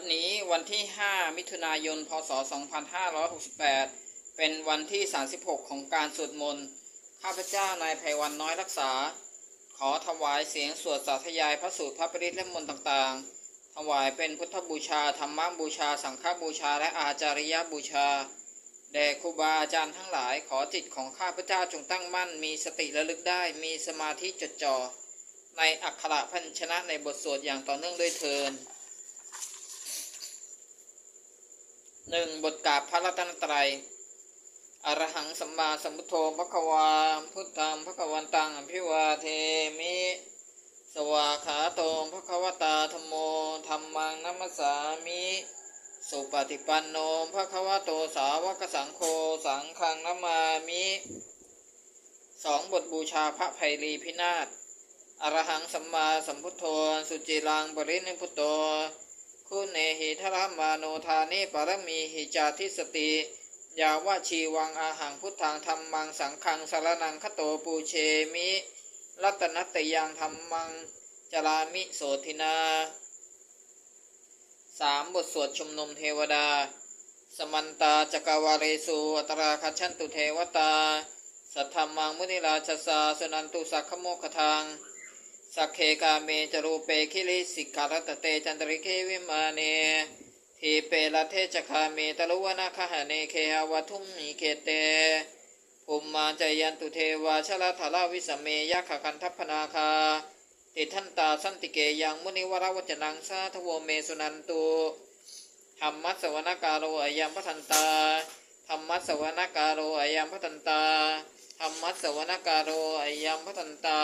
ดนี้วันที่ 5 มิถุนายน พศ 2568 เป็นวันที่ 36 ของการสวดมนต์ ข้าพเจ้านายไพวันน้อยรักษา ขอถวายเสียงสวดสาธยายพระสูตรพระปริตและมนต์ต่างๆ ถวายเป็นพุทธบูชา ธรรมบูชา สังฆบูชา และอาจาริยบูชา แด่ครูบาอาจารย์ทั้งหลาย ขอจิตของข้าพเจ้าจงตั้งมั่น มีสติระลึกได้ มีสมาธิจดจ่อ ในอักขระพันชนะในบทสวดอย่างต่อเนื่องด้วยเทิน หนึ่งบทกาบพระรัตนตรัยอรหังสัมมาสัมพุทโธพระควาพุทธังพระควันตังอภิวาเทมิ สวาขาโตพระควตาธรมโมธรรมังนัมสสามิ สุปฏิปันโนพระควโตสาวกสังโฆสังฆังนามามิสองบทบูชาพระไพรีพินาศอรหังสัมมาสัมพุทโธสุจิรังปรินิพพุตโต คุณเนหิทรมาโนทานิปรมีหิจาทิสติยาวะชีวังอาหังพุทธังธรรมังสังฆังสารนังคโตปูเชมิ รัตนัตยังธรรมังจรามิโสทินาสามบทสวดชุมนุมเทวดา สมันตาจักวาเรสุอัตราคัจฉันตุเทวตา สัทธรรมังมุนิราชสาสุนันตุสักขโมคทัง สักเคกาเมจรูเปคิริสิกขารตเตจันตริเควิมาเนทีเปลเทจคาเมตลุวนาคหเนเคหวทุมมีเคเตภูมมาจยันตุเทวาชลาธาราวิสเมยักขกันทัพพนาคา ติทันตาสันติเกยังมุนิวรวจนังสาทโวเมสุนันตุธรรมัสสวนกาโรอายัมพัทันตาธรรมัสสวนกาโรอายัมพัทันตาธรรมัสสวนกาโรอายัมพัทันตา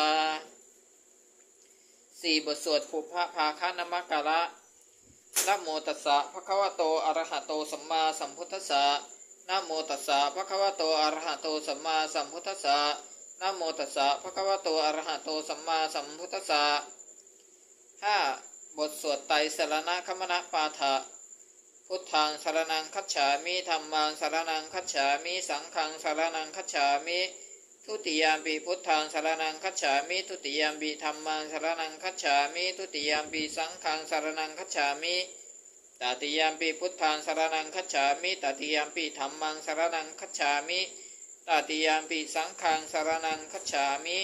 สี่บทสวดภูพระภาคานมกะระนะโมตัสสะภะคะวะโตอะระหะโตสัมมาสัมพุทธัสสะนะโมตัสสะภะคะวะโตอะระหะโตสัมมาสัมพุทธัสสะนะโมตัสสะภะคะวะโตอะระหะโตสัมมาสัมพุทธัสสะห้าบทสวดไตรสรณคมณปาฐะพุทธังสรนังคัจฉามิธรรมังสรนังคัจฉามิ สังฆังสรนังคัจฉามิ ทุติยามปีพุทธังสารนังคัจฉามิทุติยามปีธรรมังสารนังคัจฉามิทุติยามปีสังฆังสารนังคัจฉามิตติยามปีพุทธังสารนังคัจฉามิตติยามปีธรรมังสารนังคัจฉามิตติยามปีสังฆังสารนังคัจฉามิ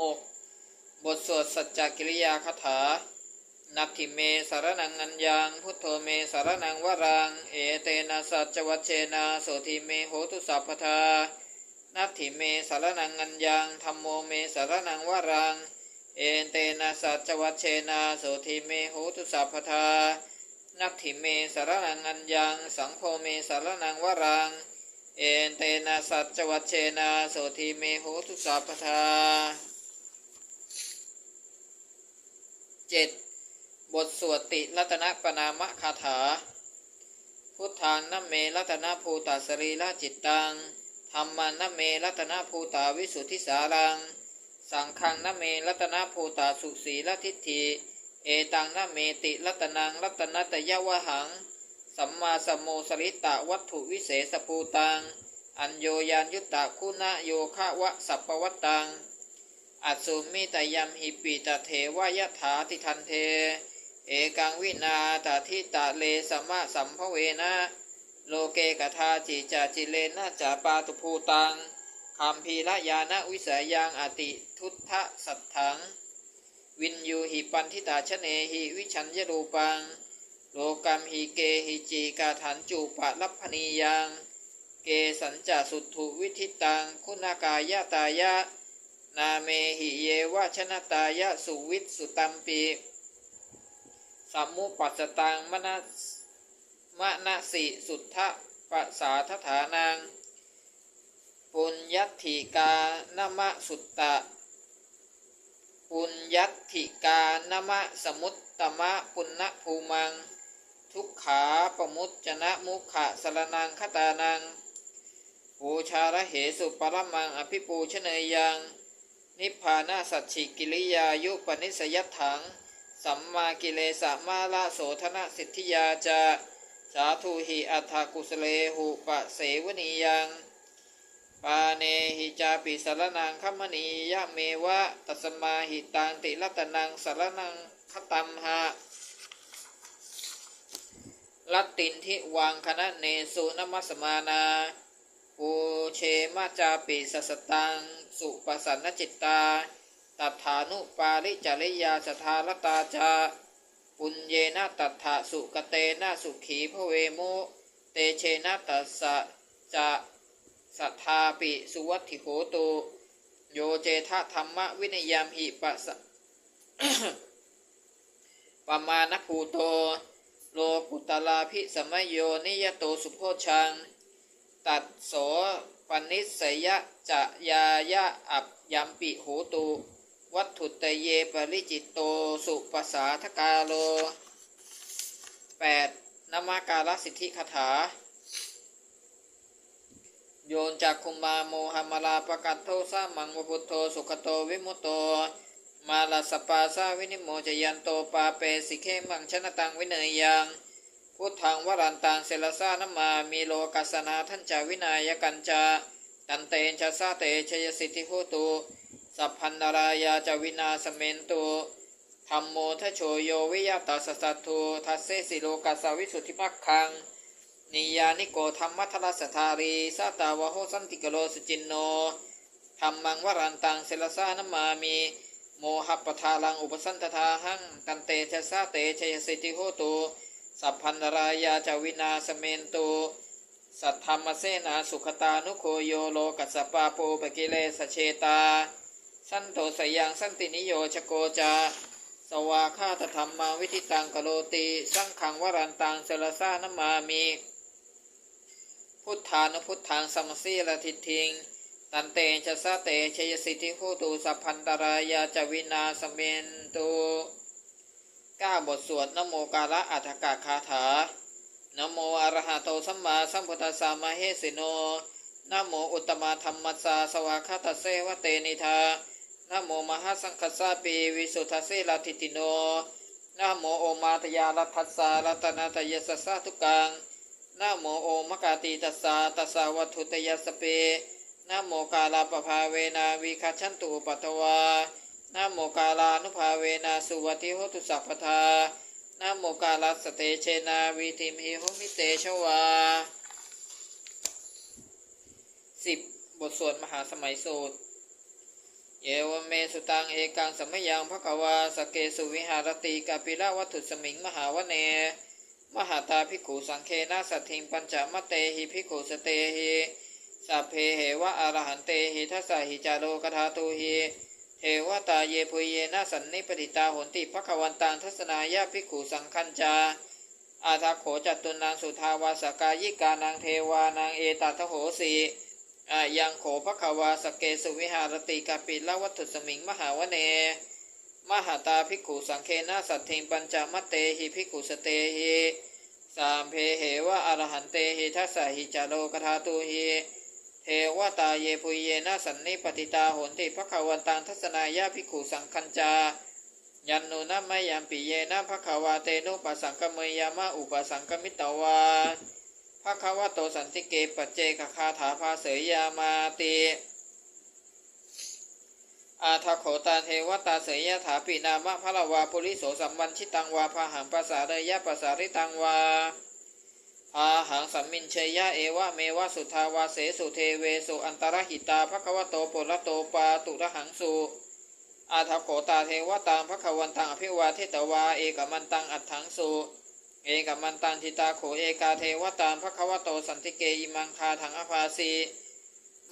หกบทสวดสัจจกิริยาคาถา นัตถิเมสารนังอัญญังพุทโธเมสารนังวรัง เอเตนะสัจวัชเชนะโสทิเมโหตุสัพพทา นัตถิเมสารนังอัญญังธรรมโมเมสารนังวรัง เอเตนะสัจวัชเชนะโสทิเมโหตุสัพพทานัตถิเมสารนังอัญญัง สังโฆเมสารนังวรัง เอเตนะสัจวัชเชนะโสทิเมโหตุสัพพทาเจ็ดบทสวดติรัตนปนามคาถา พุทธังนัมเมรัตนภูตาสรีละจิตตัง ธรรมานัมเมรัตนภูตาวิสุทธิสารัง สังฆังนเมรัตนภูตาสุสีลทิฏฐิ เอตังนเมติรัตนังรัตนตยวหัง สัมมาสมโมสริตะวัตถุวิเศษภูตัง อัญโยยานยุตตะคุณโยคะวะสัพวัตตัง อัสสุมิตยมหิปิตเทวายถาติทันเท เอกังวินาตาทิตะเลสมะสัมภเวนะ โลเกกทาจิจาจิเลนะจาปาตุภูตังคัมภีระยานะวิสายังอติทุตทะสัทถัง วินยูหิปันทิตาชเนหิวิชัญญรูปัง โลกัมหิเกหิจีกาถันจูปะลัพพนียัง เกสัญจาสุถุวิทิตัง คุณากายะตายะ นาเมหิเยวะชนะตายะสุวิตสุตัมปีสัมมุปัสตังมนัส มะนะสิสุทธะปะสาทฐานัง ปุญญัตถิกานมะสุตตะ ปุญญัตถิกานมะสมุตตมะปุณณภูมัง ทุกขาปมุจจนะมุขะสรนังคตานัง ปูชาระเหสุปรมังอภิปูชเนยยัง นิพพานาสัจฉิกิริยายุปนิสยัตถัง สัมมากิเลสมาละโสธนสิทธิยาจา สาธุหิอัฏฐกุสเลหุปะเสวนียัง ปาเนหิจาปิสารนังคัมมณียะเมวะตัสมาหิตังติรัตนังสารนังคตัมหะลัตตินทิวังคณะเนสุนมัสมานาปูเชมาจาปิสสตัง สุปสันนจิตตา ตัฐานุปาริจริยาสทาลตาจา ปุญเยนะตัฏฐะสุกเตนะสุขีพระเวโมเตเชนะตัสสะจะสัทธาปิสุวัติโหตุโยเจทะธรรมวินยามหิปัสสะปมาณภูโต โลกุตลาภิสมโยนิยโตสุโพชัง ตัดโสปนิสยะจะยายะอับยัมปิโหตุ วัตถุตเยปริจิตโตสุปสาทกาโล 8. นมากาลสิทธิคาถา โยนจากคุมมาโมหมลาปกัตโทสามังวพุทโธสุขโตวิมุตโต มาลาสปาสาวินิโมจยันโตปาเปสิเคมังชนะตังวิเนยยังพุทธังวรันตังเสลสานมามีโลกัสนาท่านจาวินายกันจาตันเตนชะสาเตชยสิทธิโหตุ สัพพันนารายาจวินาสเมนตุธรรมโมทโชโยวิยตาสสัตถุทัสเสสิโลกัสวิสุทธิมักขัง นิยานิโกธรรมทัลสทารีสาตาวะโหสันติกโลสจินโนธรรมังวรันตังเสลสานมามีโมหปทาลังอุปสันตทาหังตันเตชะสาเตชยสิทธิโหตุสัพพันนรายาจวินาสเมนตุสัทธรรมเสนาสุขตานุโคโยโลกัสสปาโปปกิเลสเชตา สันโตสยังสันตินิโยชโกจา สวาคาตธรรมมาวิธิตังกโลติสังขังวรันตังเสลสานมามี พุทธานุพุทธังสมสีละทิทิง ตันเตชะสะเตชยสิทธิโหตุสัพพันตรายาจวินาสเมนตุก้าบทสวดนโมกาละอัฏฐกาคาถานโมอรหะโตสัมมาสัมพุทธัสสะมะเฮสิโนนโมอุตตมะธรรมัสสะสวากขาตเสวะเตนิธา นะโมมหาสังคสสะปีวิสุทธเสลาทิติโนนะโมโอมาตยาลัทธัสสะรัตนาตยสสสะทุกังนะโมโอมกาติตัสสะตัสสะวัตถุตยสเปนะโมกาลาปภาเวนาวิคัจฉันตุปัตวานะโมกาลานุภาเวนาสุวัติโหตุสัพพทานะโมกาลาสเตเชนาวิธิมหิโหมิเตชวาสิบบทสวดมหาสมัยสูตร เยวเมสุตังเอกังสมยังภควาสเกสุวิหารติกาปิละวัตถุสมิงมหาวเน มหาตาภิกขุสังเคนะสัตถิงปัญจมเตหิภิกขุสเตหิสัพเพเหวะอรหันเตหิทัสสะหิจาโลกธาตุหิเทวตาเยพุเยนะสันนิปติตาโหนติภควันตังทัศนายาภิกขุสังคัญจาอาทาโขจัตตุนางสุทาวาสกายิกานางเทวานางเอตัทโหสี อายังโขภควาสเกสุวิหารติกาปิละวัตถุสมิงมหาวเน มหาตาภิกขุสังเคนะสัตถิงปัญจมัตเตหิภิกขุสเตหิสามเพเหวะอรหันเตหิทัสสะหิจาโลกธาตุหิเทวตาเยปุเยนะสันนิปติตาโหนติภควันตังทัศนายาภิกขุสังคัญจายันนุนะมะยัมปิเยนะภควาเตนุปสังกเมยามะอุปสังกมิตวา ภควโตสันติเกปัจเจกคาถาภาเสยยามาติอาทโขตาเทวตาเสยยถาปินามะพะละวาปุริโสสัมบัญชิตังวาพาหังภาษาเรยะภาษาริตังวาพาหังสัมมินเชยะเอวะเมวะสุทาวาเสสุเทเวสุอันตรหิตาภควโตปุระโตปาตุระหังสุอาทโขตาเทวตังภควันตังอภิวาเทตวาเอกมันตังอัตถังสุ เอกมันตังทิตาโขเอกาเทวตังภควโตสันติเกอิมังคาถังอภาสี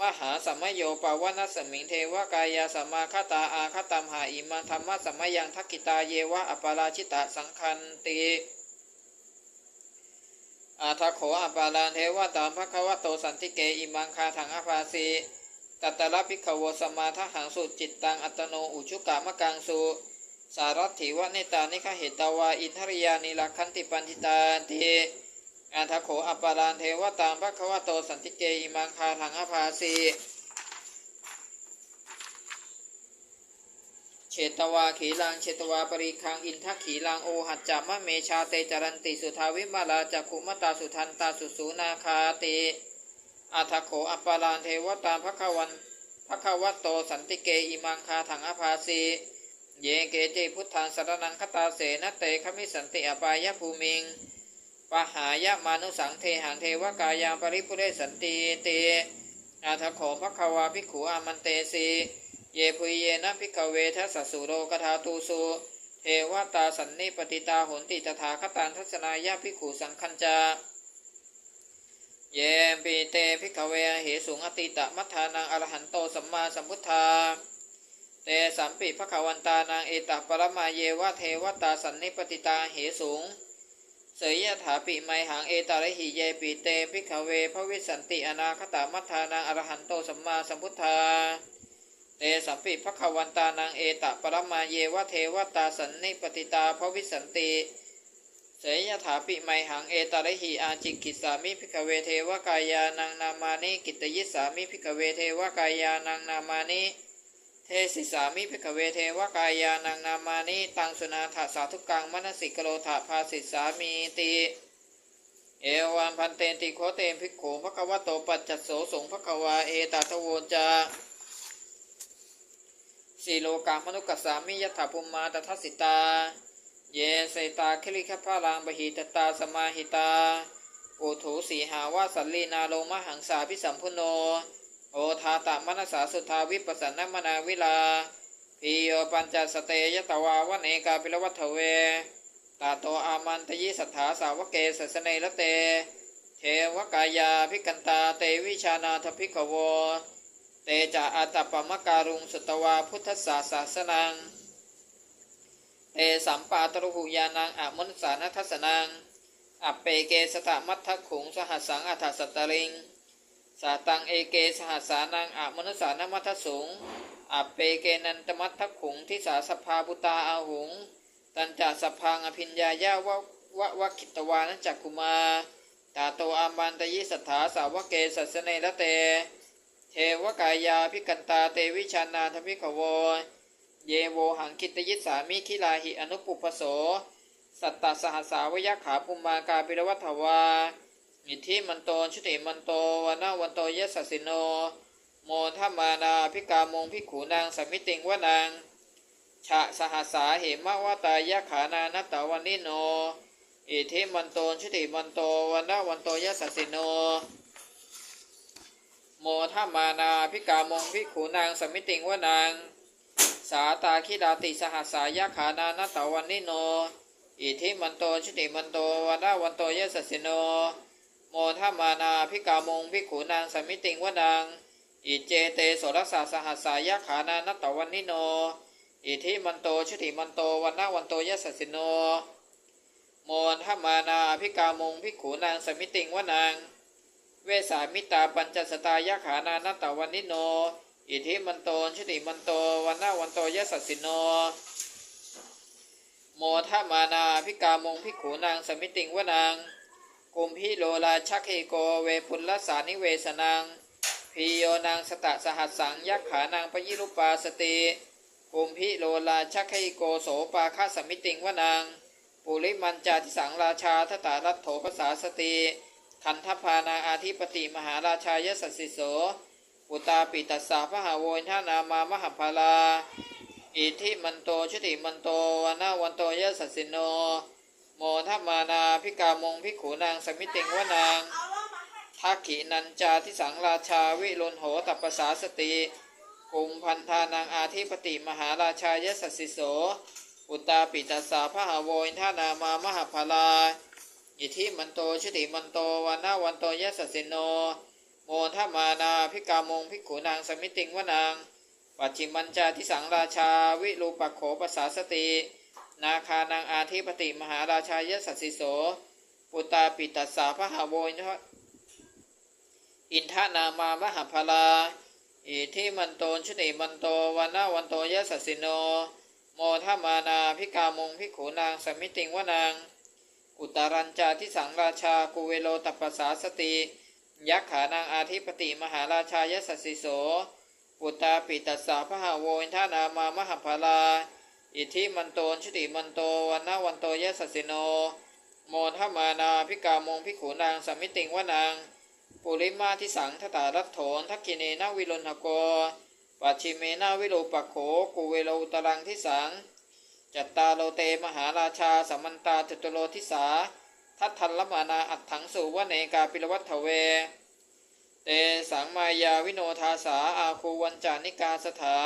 มหาสัมมโยปาวนัสสมิงเทวกายาสัมาคตาอาคตัมหาอิมังธรรมะสัมมยังทักกิตาเยวะอปาราชิตะสังคันติอาทโขอปาลานเทวตามภควโตสันติเกอิมังคาถังอภาสีตัตตระภิกขวสมาทหังสุจิตตังอัตโนอุชุกามกังสุ สารัตถิวะเนตานิคเหตวาอินทริยานิลักขันติปันติตาติอาทโขอปาลานเทวตามภควโตสันติเกอิมังคาถังอภาสีเชตวาขีลังเชตวาปริคังอินทขีลังโอหัจจามะเมชาเตจรันติสุทาวิมาลาจักขุมตาสุทันตาสุสูนาคาติอาทโขอปาลานเทวตาภควันภควโตสันติเกอิมังคาถังอภาสี เยเกจิพุทธังสรนังคตาเสนเตขมิสันติอปายภูมิงปหายะมานุสังเทหังเทวกายามปริปุเรสันติเตอาทโขภควาภิกขุอามันเตสีเยพุเยนะภิกขเวทัสสสุโรกธาตูสุเทวตาสันนิปติตาหนติตถาคตันทัศนายาภิกขุสังคัญจาเยปีเตภิกขเวเหสุงอติตะมัทธานังอรหันโตสัมมาสัมพุทธา เตสัมปิภควันตานางเอตปรมาเยวะเทวตาสันนิปติตาเหสูง เสยยถาปิไมหังเอตาระหิเยปีเตภิกขเวพระวิสันติอนาคตามัทธานางอรหันโตสัมมาสัมพุทธา เตสัมปิภควันตานางเอตปรมาเยวะเทวตาสันนิปติตาพระวิสันติเสยยถาปิไมหังเอตาระหิอาจิกิสามิภิกเวเทวกายานังนามานิกิตยิสามิภิกเวเทวกายานังนามานิ เทสิสามิภิกเวเทวกายานังนามานิตังสุนาถสาธุกังมนสิกโลถาภาสิสามีติเอวันพันเตนติโคเตนภิกขุภควโตปัจจัสโสสงภควาเอตาทโวจาสีโลกามนุกัสสามิยถาภุมมาตทัสิตา เยเสตาคิริคพาลังบหิตตาสมาหิตาปุถุสีหาวาสัลลีนาโลมหังสาพิสัมพุโน โอทาตมนสาสุทาวิปัสสนมนาวิลาพีโยปัญจสเตยตวาวเนกาปิลวัฏเวตาโตอามันตยิสัทธาสาวเกสสเนละเต เทวกายาภิกันตาเตวิชานาทภิกขโว เตจาอัตปมการุงสุตวาพุทธศาสาสนัง เตสัมปาตรุหุยานังอมนสานัทสนัง อัปเปเกสตมัททขุงสหัสังอัฏฐสัตตริง สาตังเอเกสหัสานังอะมนุสานมัทสุงอัปเปเกนันตมัททขุงทิสาสภาบุตาอาหุง ตันจาสพังอภิญญายาวะวะวะคิตวานัจักคุมาตาโตอามันตยิสัทธาสาวเกสัสเนละเต เทวกายาพิกันตาเตวิชานาทพิขโวเยโวหังคิตยิสามิคิลาหิอนุปุปโส สัตตสหัสสาวยขาภูมากาปิรวัฏวา อิทธิมันโตชุติมันโตวนาวันโตยสสสิโน โมทัมานาพิกามงพิขูนางสมิติงวานางฉะสหัสสาเหมวตายะขานานัตตวันนิโน อิทธิมันโตชุติมันโตวนาวันโตยสสสิโน โมทัมานาพิกามงพิขูนางสมิติงวานาง สาตาคิดาติสหัสสายะขานานัตตวันนิโน อิทธิมันโตชุติมันโตวนาวันโตยสสสิโน โมทัมมานาพิกามงพิขูนางสมิติงวนางอิเจเตโสรสาสหัสสายะขานานัตตวันนิโน อิทิมันโตชุติมันโตวันนาวันโตยสสสิโนโมทัมมานาพิกามงพิขูนางสมิติงวนางเวสามิตาปัญจสตายะขานานัตตวันนิโน อิทิมันโตชุติมันโตวันนาวันโตยสสสิโนโมทมมานาพิกามงพิขูนางสมิติงวนาง กุมพิโลลาชักเฮโกเวพุลลสานิเวสนังพีโยนางสตะสหัสสังยักขานางปยิรุปาสติกุมพิโลลาชักเฮโกโสปาคาสมิติงวานางปุริมันจาทิสังราชาทตารัตโถภาษาสติขันธพานาอาธิปติมหาราชายสสสิโสปุตาปิตัสสาพหาโวยทานามามหาพาลาอิทธิมันโตชุติมันโตวนาวันโตยสสสิโน โมทัมมานาพิกามงพิขูนางสมิติงวานางทักขินันจาทิสังราชาวิรุณโหตัปปสาสติกุมพันธานางอาธิปติมหาราชายสสสิโส อุตตาปิตัสสาพหาโวยทานามามหาพาลาอิทิมันโตชุติมันโตวานาวันโตยสสสิโน โมทัมมานาพิกามงพิขูนางสมิติงวานางปัจฉิมันจาทิสังราชาวิรูปัโขปสาสติ นาคานางอาธิปติมหาราชายสัสสิโส ปุตตาปิตัสสาพหาโวยอินทนามามหาพลา อิทิมันโตชุติมันโตวันนาวันโตยสัสสิโน โมทัมานาพิกามงพิขูนางสมิติงวานาง อุตารัญจาทิสังราชากุเวโลตัปปสาสติยักขานางอาธิปติมหาราชายสัสสิโส ปุตตาปิตัสสาพหาโวยทานามามหาพลา อิทธิมันโตชุติมันโตวันนาวันโตยสัสสิโน โมทมานาพิกามงพิขูนางสมิติงวานางปุริมาทิสังทตารัตโถนทักกิเนนาวิรุณหโกปัจฉิเมนาวิโรปโขกุเวโลตรังทิสัง จัตตาโลเตมหาราชาสัมมันตาจตุโลทิสา ทัตทันลมานาอัตถังสุวเนกาปิลวัตเว เตสังมายาวิโนทาสาอาคูวันจานิกาสถา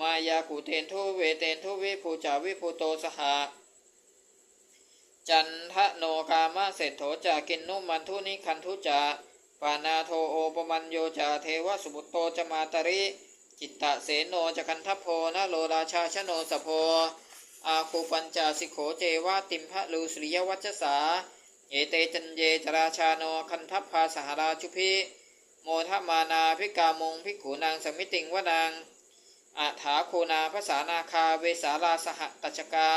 มายากุเตนทุเวเตนทุวิภูจาวิภูโตสหะจันทะโนกามะเศรษโถจากินนุมันทุนิคันทุจาปานาโทโอปมันโยจาเทวสุบุตโตจมาตริ จิตตะเสโนจกันทัพโพนะโลราชาชโนสโพอาคูปัญจาสิโขเจวาติมพะลูสริยวัจจสา เอเตจันเยจราชาโนคันทัพพาสหราชุพิโมทมานาพิกามงพิกขูนางสมิติงวนาง อาถาโคนาภาษานาคาเวสาราสหตัชกา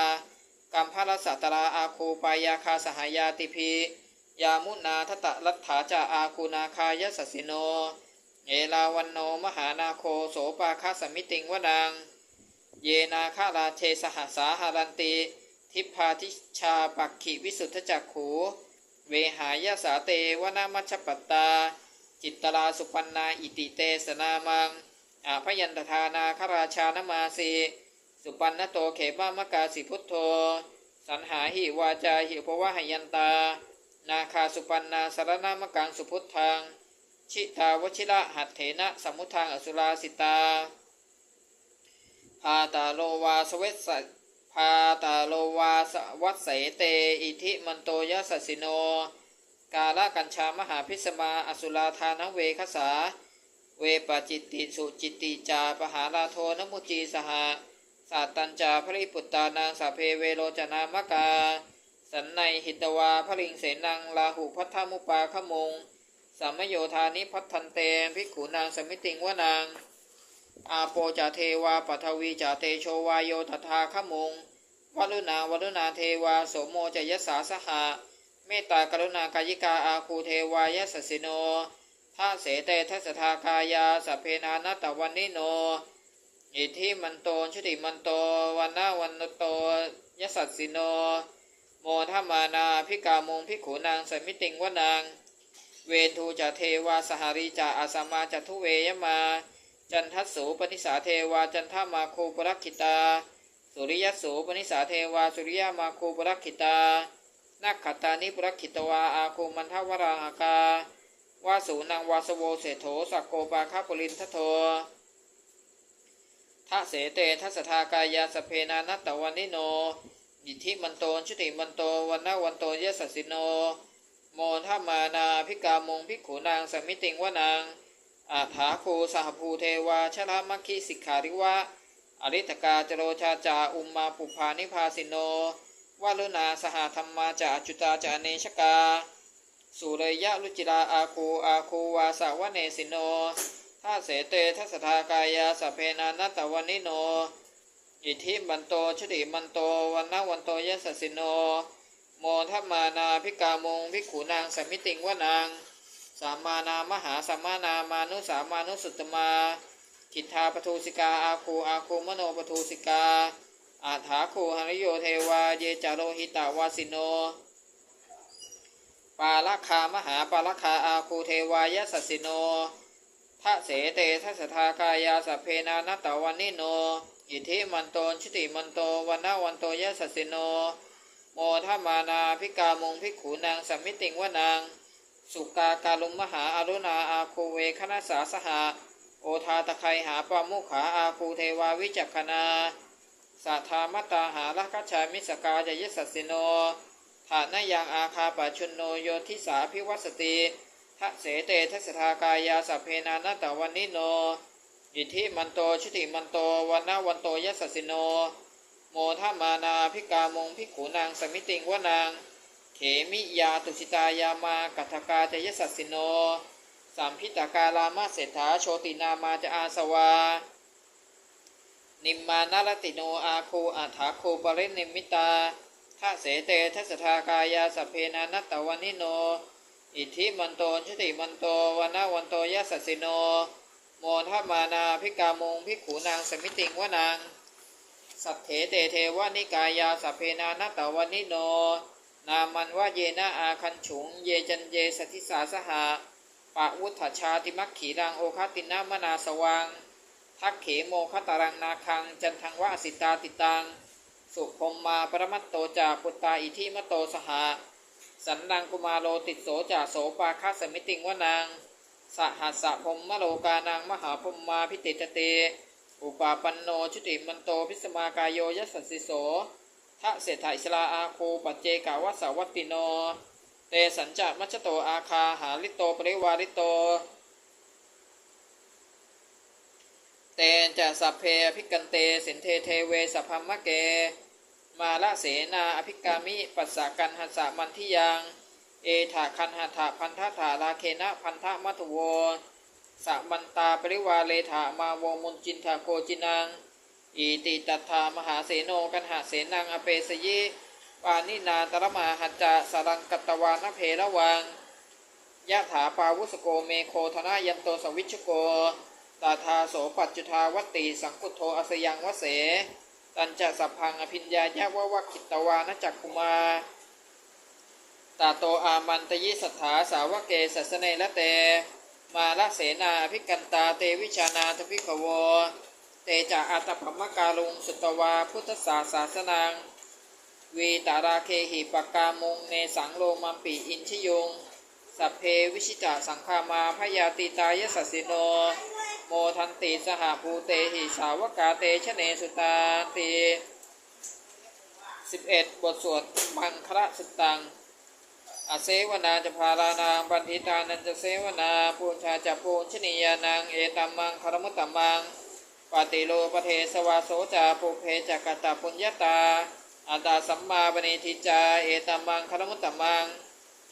กัมพรสัตราอาคูปายาคาสหายาติพียามุนาทตะรัตถาจาอาคูนาคายสสิโน เอลาวันโนมหานาโคโสปาคาสมิติงวนางเยนาคาราเชสหสาหารันติ ทิพพาทิชาปักขิวิสุทธจักขู เวหายาสาเตวนามัชปตตา จิตตราสุปันนาอิติเตสนามัง พยันตทานาคราชานมาสีสุปันนโตเขมามกาสิพุทโธ สันหาหิวาจาหิภวะหยันตา นาคาสุปันนาสารนามกังสุพุทธัง ชิตาวชิระหัตเถนะสมุทังอสุราสิตา พาตาโลวาสเวสสะพาตาโลวาสวัสเสเต อิทิมันโตยสสิโน กาลกัญชามหาพิสมาอสุราธานเวคสา เวปจิตติสุจิตติจาปหาราโทนมุจีสหะสัตตัญจาภริปุตตานางสาเพเวโรจนามกา สันในหิตวาพลิงเสนังลาหุพัทธมุปาขมงสัมโยธานิพัทธันเตภิกขุนางสมิติงวนาง อาโปจาเทวาปัทวีจาเตโชวายโยทธาขมงวัลุนาวลุนาเทวาโสโมจยสาสหะเมตตากรุณากายิกาอาคูเทวายสสิโน ท่าเสเตทัสทากายาสเพนานาตวันนิโน อิทิมันโตชุติมันโตวันนาวันโตยสัสสิโน โมทมานาพิกามงพิกขูนางสมิติงวนาง เวทูจะเทวาสหรีจะอาสามาจัทุเวยมา จันทัสสูปนิสาเทวาจันทมาคูปรักขิตา สุริยัสสูปนิสาเทวาสุริยามาคูปรักขิตานักขตานิปรักขิตวาอาคูมันทวราหากา วาสูนังวาสโวเสโถสักโกปาคาปุรินทโททะเสเตทัสทากายาสเพนานัตตวันนิโนอิทธิมันโตชุติมันโตวันนาวันโตยสสสิโน โมทมานาพิกามงพิกขูนางสมิติงวนางอาถาคูสหภูเทวาชลามัคคีสิกขาริวะ อริตกาจโรชาจาอุมมาปุภานิพาสิโนวาลุนาสหธรรมาจาจุตาจาเนชกา สุเรยะลุจิราอาคูอาคูวาสาวเนสิโนท่าเสเตทัสทากายาสเพนานัตวันนิโน อิทิมันโตชติมันโตวันนาวันโตยสสสิโน โมทัมมานาพิกามงพิกขูนางสมิติงวนางสามานามหาสามานามานุสามานุสุตมาทิทาปทูสิกาอาคูอาคูมโนปทูสิกาอาถาคูหริโยเทวาเยจารโรหิตาวาสิโน ปาลคามหาปาลคาอาคูเทวายสสสิโนทะเสเตทัสทากายาสเพนานตวันนิโน อิทิมันโตชุติมันโตวันนาวันโตยสสสิโน โมทมานาพิกามงพิกขูนางสัมมิติงวนาง สุกาการุมมหาอารุณาอาคูเวคณสาสหะโอทาตะไคหาปามุขาอาคูเทวาวิจักขณาสัทธามตตาหาลักขชามิสกาจยสัสสิโน ฐานยังอาคาปชุนโนโยทิสาพิวัสติทะเสเตทัสทากายาสพเพนานาตวันนิโน อิทิมันโตชุติมันโตวันนาวันโตยสัสสิโน โมทมานาพิกามงพิกขูนางสมิติงวนาง เขมิยาตุสิตายามากัทกาจยสัสสิโนสัมพิตากาลามาเศรษฐาโชตินามาจะอาสวา นิมมานารติโนอาคูอาถาคูปรินิมิตา ทะเสเตทัสทากายาสพเพนานัตตวันิโน อิทธิมันโตชติมันโตวันาวันโตยะสสสิโน โมทมานาพิกามงพิกขูนางสมิติงวนางสัทเถเตเทวานิกายาสพเพนานัตตวันิโน นามันว่าเยนะอาคันฉุง เยจันเยสทิสาสหะปะวุฒชาติมักขีรังโอคตินามนาสวัง ทักเขโมคตารังนาคัง จันทังวะสิตาติตัง สุพมมาปรมัตโตจาปุตตาอิทิมโตสหะสันนังกุมารโลติโสจาโสปาคาสมิติงวนังสหัสสะพรหมโลกานังมหาพรหมาพิติตเต อุปาปันโนชุติมันโตพิสมากายโยยัสสสิโสทะเศรษฐอิสลาอาโคปัจเจกาวสาวัตติโน เตสัญจะมัชโตอาคาหาลิโตปริวาริโต เตจะสัพเพอภิกันเตสินเทเทเวสัพพมะเก มาละเสนาอภิกามิ ปัสสะกันหัสสะมันทิยัง เอถาคันหัถาพันธะถาลาเคนะพันธะมัทโวสะมันตาปริวาเลถามาโวมุนจินทาโกจินังอีติตัทามหาเสโนกันหาเสนังอเปสยิปานินาตระมาหัจจะสรังกัตตวานเพระวังยะถาปาวุสโกเมโคธนายันโตสวิชโก ตาทาโสปัจจุทาวัตติสังกุโทอสยังวเส ตันจะสัพพังอภิญญายะวะวะคิตวานจักคุมาตาโตอามันตยิสัทธาสาวกเกสัสเนละเต มาละเสนาอภิกันตาเตวิชานาทพิขโวเตจะอัตปมกาลุงสุตวาพุทธศาสาสนังวีตาราเคหิปกามุงเนสังโลมัมปีอินชยงสัพเพวิชิตาสังฆามาพยาติตายสัสสิโน โมทันติสหภูเตหิสาวกาเตชเนสุตาติ11บทสวดมังคระสุตังอาเสวนาจะพารานังบันทิตานันจะเสวนาปูชาจะปูชนียานังเอตัมมังคารมุตตัมมังปฏิโลปเทสวาโสจาปุเพจักตตาปุญญาตาอัตตาสัมมาปณิทิจาเอตัมมังคารมุตตัมมัง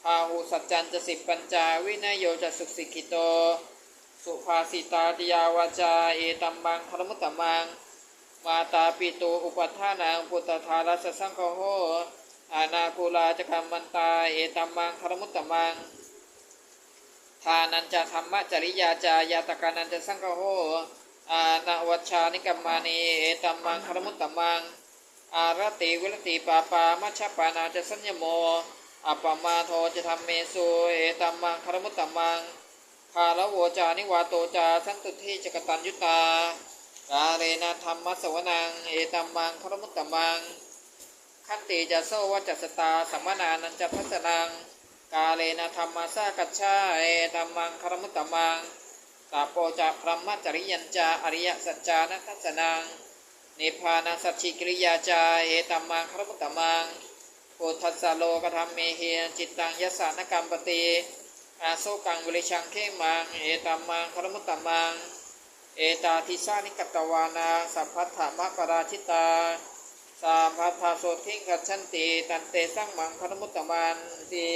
พาหุสัจจันจะสิบปัญจาวินโยจะสุขสิกิโต สุภาสิตาติยาวาจา เอตัมมังคารมุตตมัง มาตาปิโตอุปัฏฐานังปุตตทารัสสังคโหอานาคูลาจกรรมันตา เอตัมมังคารมุตตมัง ทานันจะธรรมจริยาจายาตกานันจะสังฆโหอานาวัชชานิกัมมานีเอตัมมังคารมุตตมัง อารติวิรติปาปามัชฌปานาจะสัญญโมอัปปมาโทจะทำเมสุเอตัมมังคารมุตตมัง คาลโวจานิวาโตจา สันตุทิจกตัญยุตา กาเรนะธรรมสวนัง เอตัมมังคารมุตตมัง ขันติจะโซวัจสตาสัมมนานันจะทัสนัง กาเลนะธรรมาสากัจฉาเอตัมมังคารมุตตมังตาโปจะพรหมจริยัญจาอริยสัจจานัทัสนังนิพพานัสัจฉิกิริยาจาเอตัมมังคารมุตตมังโพธัสสะโลกธรรมเมเหียจิตตังยสสานกรรมปติ อาโซกังวิริชังเขมัง เอตามมังคารมุตตมัง เอตาทิสานิกตวานาสัพพัทธมะปราชิตาสามพัทธาโสทิงกัจฉันติ ตันเตสังมังคารมุตตมันติ